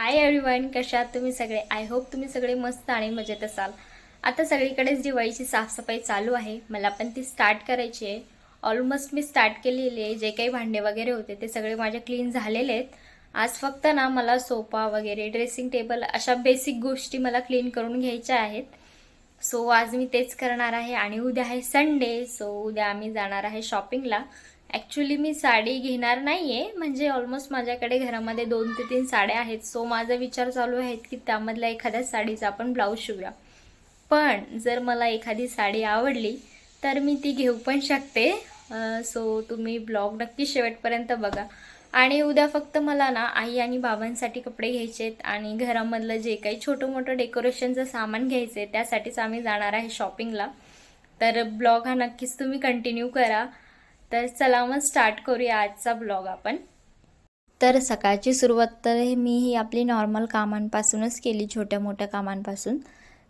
Hi everyone कशा तुम्ही सगळे? आय होप तुम्ही सगळे मस्त आणि मजेत असाल. आता सगळीकडेच दिवाळीची साफसफाई चालू आहे. मला पण ती स्टार्ट करायची आहे. ऑलमोस्ट मी स्टार्ट केलेली आहे. जे काही भांडे वगैरे होते ते सगळे माझे क्लीन झालेले आहेत. आज फक्त ना मला सोफा वगैरे ड्रेसिंग टेबल अशा बेसिक गोष्टी मला क्लीन करून घ्यायच्या आहेत. सो आज मी तेच करणार आहे आणि उद्या आहे संडे सो उद्या आम्ही जाणार आहे शॉपिंगला ॲक्च्युली मी साडी घेणार नाही आहे म्हणजे ऑलमोस्ट माझ्याकडे घरामध्ये दोन ते तीन साड्या आहेत. सो माझा विचार चालू आहेत की त्यामधल्या एखाद्या साडीचा आपण ब्लाऊज शिवूया. पण जर मला एखादी साडी आवडली तर मी ती घेऊ पण शकते. सो तुम्ही ब्लॉग नक्की शेवटपर्यंत बघा. आणि उद्या फक्त मला ना आई आणि बाबांसाठी कपडे घ्यायचे आहेत आणि घरामधलं जे काही छोटं मोठं डेकोरेशनचं सामान घ्यायचं आहे त्यासाठीच आम्ही जाणार आहे शॉपिंगला तर ब्लॉग हा नक्कीच तुम्ही कंटिन्यू करा. तर चला मग स्टार्ट करूया आजचा ब्लॉग आपण. तर सकाळची सुरुवात तर मी ही आपली नॉर्मल कामांपासूनच केली छोट्या मोठ्या कामांपासून.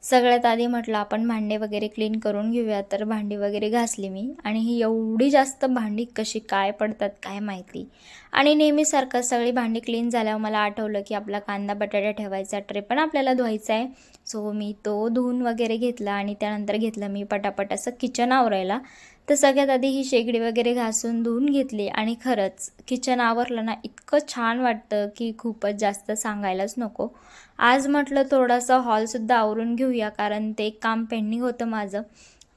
सगळ्यात आधी म्हटलं आपण भांडे वगैरे क्लीन करून घेऊया तर भांडी वगैरे घासली मी. आणि ही एवढी जास्त भांडी कशी काय पडतात काय माहिती. आणि नेहमीसारखं सगळी भांडी क्लीन झाल्यावर मला आठवलं की आपला कांदा बटाटा ठेवायचा ट्रे पण आपल्याला धुवायचा आहे. सो मी तो धुवून वगैरे घेतला आणि त्यानंतर घेतलं मी पटापट असं किचन आवरायला. तर सगळ्यात आधी ही शेगडी वगैरे घासून धुवून घेतली आणि खरंच किचन आवरलं ना इतकं छान वाटतं की खूपच जास्त सांगायलाच नको. आज म्हटलं थोडासा हॉलसुद्धा आवरून घेऊया कारण ते एक काम पेंडिंग होतं माझं.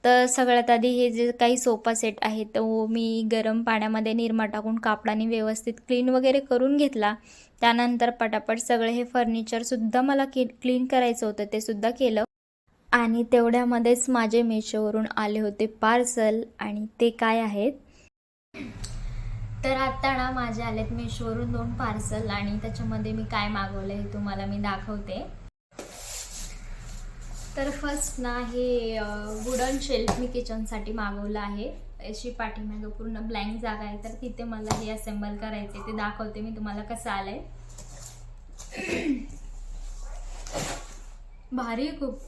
तर सगळ्यात आधी हे जे काही सोफा सेट आहे तो मी गरम पाण्यामध्ये निरमा टाकून कापडाने व्यवस्थित क्लीन वगैरे करून घेतला. त्यानंतर पटापट सगळे हे फर्निचरसुद्धा मला के क्लीन करायचं होतं ते सुद्धा केलं. आणि तेवढ्यामध्येच माझे मेशोवरून आले होते पार्सल. आणि ते काय आहेत? तर आत्ता ना माझे आलेत मेशोवरून दोन पार्सल आणि त्याच्यामध्ये मी काय मागवलं हे तुम्हाला मी दाखवते. तर फर्स्ट ना हे वुडन शेल्फ मी किचनसाठी मागवलं आहे. अशी पाठीमागं पूर्ण ब्लँक जागा आहे. तर तिथे मला हे असेंबल करायचे ते दाखवते मी तुम्हाला कसं आलंय. भारी खूप.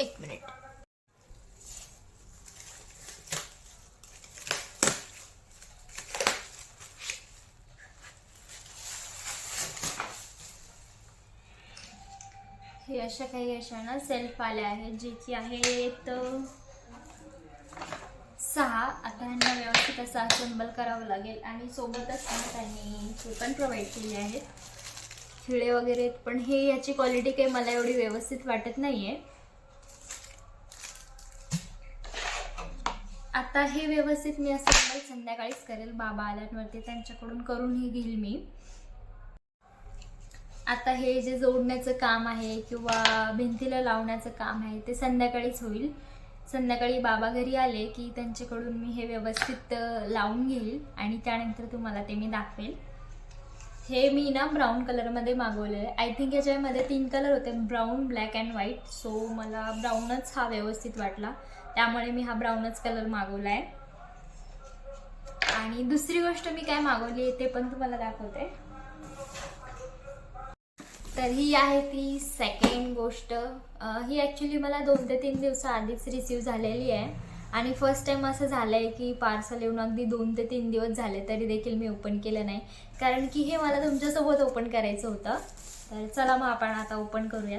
एक मिनिट. हे अशा काही अशा ना सेल्फ आल्या आहेत जे की आहेत सहा. आता ह्यांना व्यवस्थित असं असेंबल करावं लागेल. आणि सोबतच त्यांनी ते पण प्रोव्हाइड केले आहेत. खिळे वगैरे आहेत, पण हे याची क्वालिटी काही मला एवढी व्यवस्थित वाटत नाही आहे आता हे व्यवस्थित मी असं संध्याकाळीच करेल. बाबा आल्यांवरती त्यांच्याकडून करूनही घेईल मी. आता हे जे जोडण्याचं काम आहे किंवा भिंतीला लावण्याचं काम आहे ते संध्याकाळीच होईल. संध्याकाळी बाबा घरी आले की त्यांच्याकडून मी हे व्यवस्थित लावून घेईल आणि त्यानंतर तुम्हाला ते मी दाखवेल. हे मी ना ब्राऊन कलरमध्ये मागवले आहे. आय थिंक याच्यामध्ये तीन कलर होते brown black and white so मला ब्राऊनच हा व्यवस्थित वाटला. त्यामुळे मी हा ब्राऊनच कलर मागवला आहे आणि दुसरी गोष्ट मी काय मागवली आहे ते पण तुम्हाला दाखवते. तर ही आहे ती सेकंड गोष्ट. ही ॲक्च्युली मला दोन ते तीन दिवसाआधीच रिसीव झालेली आहे. आणि फर्स्ट टाईम असं झालं आहे की पार्सल येऊन अगदी दोन ते तीन दिवस झाले तरी देखील मी ओपन केलं नाही. कारण की हे मला तुमच्यासोबत ओपन करायचं होतं. तर चला मग आपण आता ओपन करूया.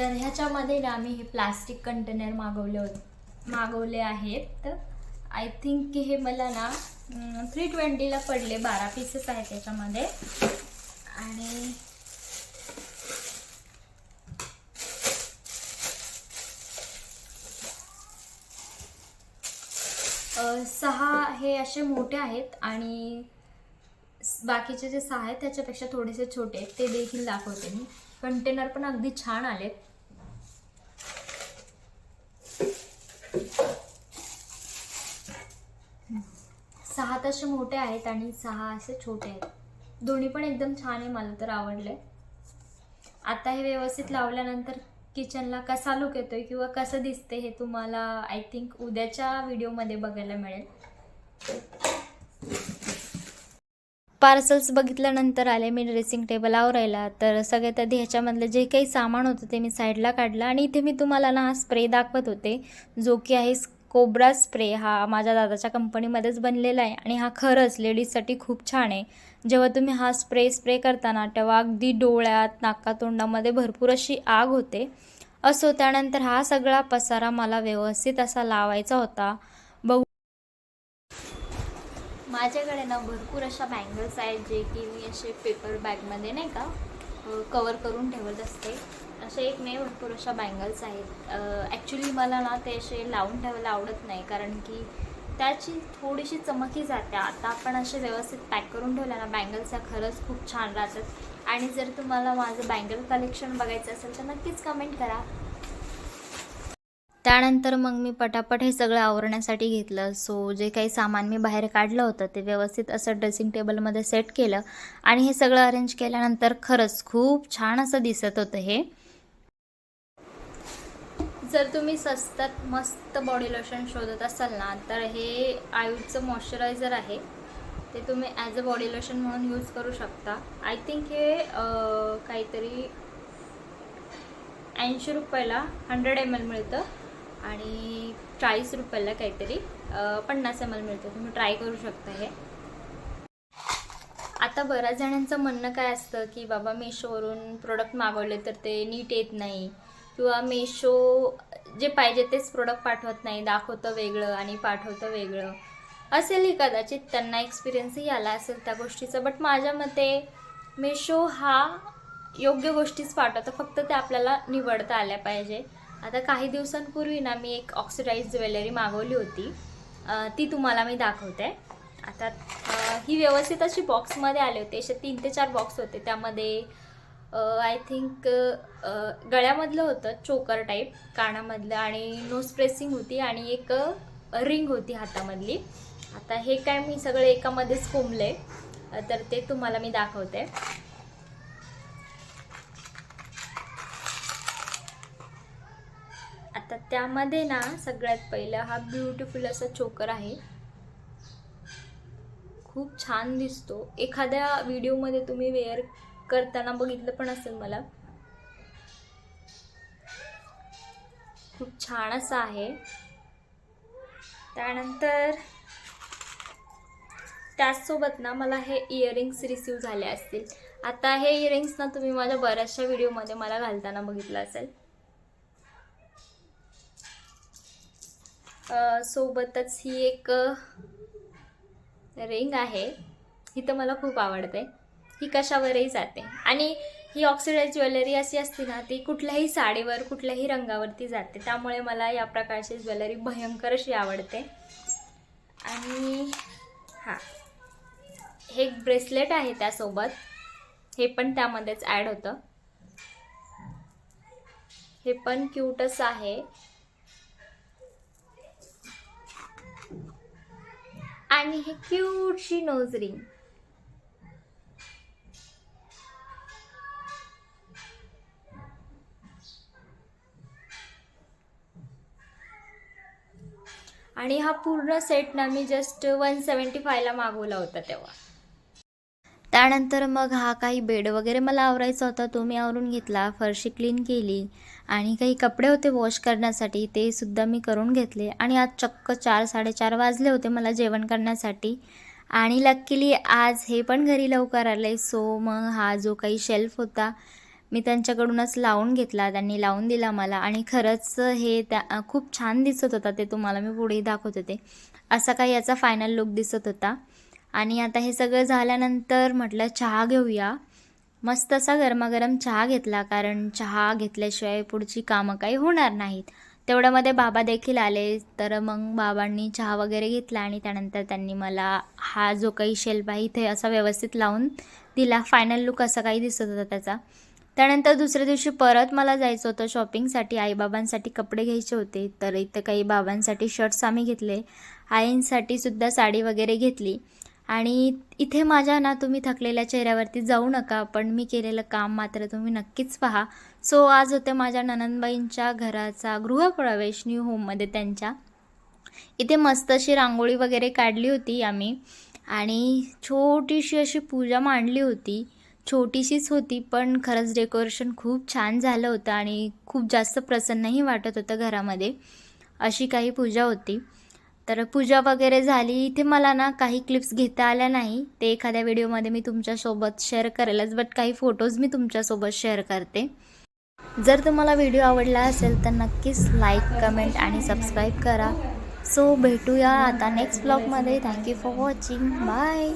तर ह्याच्यामध्ये ना मी हे प्लास्टिक कंटेनर मागवले होते मागवले आहेत. आय थिंक की हे मला ना थ्री ट्वेंटीला पडले. बारा पीसेस आहेत त्याच्यामध्ये. आणि सहा हे असे मोठे आहेत आणि बाकीचे जे सहा आहेत त्याच्यापेक्षा थोडेसे छोटे आहेत. ते देखील दाखवते मी. कंटेनर पण अगदी छान आलेत. सहा तसे मोठे आहेत आणि सहा असे छोटे आहेत. दोन्ही पण एकदम छान आहे मला तर आवडले आता हे व्यवस्थित लावल्यानंतर किचनला कसा लुक येतोय किंवा कसं दिसते हे तुम्हाला आय थिंक उद्याच्या व्हिडिओमध्ये बघायला मिळेल. पार्सल्स बघितल्यानंतर आले मी ड्रेसिंग टेबल आवरायला. तर सगळ्यात आधी ह्याच्यामधलं जे काही सामान होतं ते मी साईडला काढलं आणि इथे मी तुम्हाला ना हा स्प्रे दाखवत होते जो की आहे कोब्रा स्प्रे हा माझ्या दादाच्या कंपनीमध्येच बनलेला आहे आणि हा खरंच लेडीजसाठी खूप छान आहे. जेव्हा तुम्ही हा स्प्रे स्प्रे करताना तेव्हा अगदी डोळ्यात नाकातोंडामध्ये भरपूर अशी आग होते. असो त्यानंतर हा सगळा पसारा मला व्यवस्थित असा लावायचा होता. बघू. माझ्याकडे ना भरपूर अशा बँगल्स आहेत जे की मी असे पेपर बॅगमध्ये नाही का कवर करून ठेवत असते. असे एक मे भरपूर अशा बँगल्स आहेत ॲक्च्युली मला ना ते असे लावून ठेवायला आवडत नाही. कारण की त्याची थोडीशी चमकी जाते. आता आपण असे व्यवस्थित पॅक करून ठेवल्या ना बँगल्स ह्या खरंच खूप छान राहतात. आणि जर तुम्हाला माझं बँगल कलेक्शन बघायचं असेल तर नक्कीच कमेंट करा. त्यानंतर मग मी पटापट हे सगळं आवरण्यासाठी घेतलं. सो जे काही सामान मी बाहेर काढलं होतं ते व्यवस्थित असं ड्रेसिंग टेबलमध्ये सेट केलं. आणि हे सगळं अरेंज केल्यानंतर खरंच खूप छान असं दिसत होतं हे. जर तुम्ही स्वस्तात मस्त बॉडी लोशन शोधत असाल ना तर हे आयुषचं मॉइश्चरायझर आहे. ते तुम्ही ॲज अ बॉडी लोशन म्हणून यूज करू शकता. आय थिंक हे काहीतरी ऐंशी रुपयाला हंड्रेड एम एल मिळतं आणि चाळीस रुपयाला काहीतरी पन्नास एम एल मिळतं. तुम्ही ट्राय करू शकता हे. आता बऱ्याच जणांचं म्हणणं काय असतं की बाबा मेशोवरून प्रोडक्ट मागवले तर ते नीट येत नाही. किंवा मेशो जे पाहिजे तेच प्रोडक्ट पाठवत नाही. दाखवतं वेगळं आणि पाठवतं वेगळं. असेलही कदाचित त्यांना एक्सपिरियन्सही आला असेल त्या गोष्टीचा. बट माझ्या मते मेशो हा योग्य गोष्टीच पाठवतं. फक्त ते आपल्याला निवडता आल्या पाहिजे. आता काही दिवसांपूर्वी ना मी एक ऑक्सिडाईज ज्वेलरी मागवली होती. ती तुम्हाला मी दाखवते. आता ही व्यवस्थित अशी बॉक्समध्ये आले होते. असे तीन ते चार बॉक्स होते. त्यामध्ये आय थिंक गळ्यामधलं होतं चोकर टाईप कानामधलं आणि नोज प्रेसिंग होती आणि एक रिंग होती हातामधली. आता हे काय मी सगळं एकामध्येच कोंबले तर ते तुम्हाला मी दाखवते. आता त्यामध्ये ना सगळ्यात पहिलं हा ब्युटिफुल असा चोकर आहे. खूप छान दिसतो. एखाद्या व्हिडिओमध्ये तुम्ही वेअर करताना बघितलं पण असेल मला. खूप छान असं आहे. त्यानंतर त्याचसोबत ना मला हे इयरिंग्स रिसीव झाले असतील. आता हे इयरिंग्स ना तुम्ही माझ्या बऱ्याचशा व्हिडिओमध्ये मला घालताना बघितलं असेल. सोबतच ही एक रिंग आहे. ही तर मला खूप आवडते. ही कशावरही जाते. आणि ही ऑक्सिडाईज ज्वेलरी अशी असते ना ती कुठल्याही साडीवर कुठल्याही रंगावरती जाते. त्यामुळे मला या प्रकारची ज्वेलरी भयंकर अशी आवडते. आणि हां हे एक ब्रेसलेट आहे त्यासोबत. हे पण त्यामध्येच ॲड होतं. हे पण क्यूटच आहे. आणि हे क्यूटशी नोज आणि हा पूर्ण सेट ना मी जस्ट वन सेवन्टी फायला मागवला होता तेव्हा. त्यानंतर मग हा काही बेड वगैरे मला आवरायचा होता तो मी आवरून घेतला फरशी क्लीन केली आणि काही कपडे होते वॉश करण्यासाठी ते सुद्धा मी करून घेतले. आणि आज चक्क चार साडेचार वाजले होते मला जेवण करण्यासाठी. आणि लक्कीली आज हे पण घरी लवकर आले सो मग हा जो काही शेल्फ होता मी त्यांच्याकडूनच लावून घेतला त्यांनी लावून दिला मला आणि खरंच हे त्या खूप छान दिसत होता ते तुम्हाला मी पुढेही दाखवत होते. असा काही याचा फायनल लुक दिसत होता. आणि आता हे सगळं झाल्यानंतर म्हटलं चहा घेऊया. मस्त असा गरमागरम चहा घेतला कारण चहा घेतल्याशिवाय पुढची कामं काही होणार नाहीत. तेवढ्यामध्ये बाबा देखील आले तर मग बाबांनी चहा वगैरे घेतला आणि त्यानंतर त्यांनी मला हा जो काही शेल्फ आहे इथे असा व्यवस्थित लावून दिला. फायनल लुक असा काही दिसत होता त्याचा. त्यानंतर दुसऱ्या दिवशी परत मला जायचं होतं शॉपिंगसाठी आईबाबांसाठी कपडे घ्यायचे होते. तर इथं काही बाबांसाठी शर्ट्स आम्ही घेतले. आईंसाठी सुद्धा साडी वगैरे घेतली. आणि इथे माझ्या ना तुम्ही थकलेल्या चेहऱ्यावरती जाऊ नका पण मी केलेलं काम मात्र तुम्ही नक्कीच पहा. सो आज होते माझ्या ननंदबाईंच्या घराचा गृहप्रवेश न्यू होममध्ये त्यांच्या. इथे मस्त अशी रांगोळी वगैरे काढली होती आम्ही. आणि छोटीशी अशी पूजा मांडली होती. छोटीशीच होती पण खरंच डेकोरेशन खूप छान झालं होतं आणि खूप जास्त प्रसन्नही वाटत होतं घरामध्ये अशी काही पूजा होती. तर पूजा वगैरे झाली. इथे मला ना काही क्लिप्स घेता आल्या नाही. ते एखाद्या व्हिडिओमध्ये मी तुमच्यासोबत शेअर करेलच बट काही फोटोज मी तुमच्यासोबत शेअर करते. जर तुम्हाला व्हिडिओ आवडला असेल तर नक्कीच लाईक कमेंट आणि सबस्क्राईब करा. सो भेटूया आता नेक्स्ट ब्लॉगमध्ये थँक्यू फॉर वॉचिंग बाय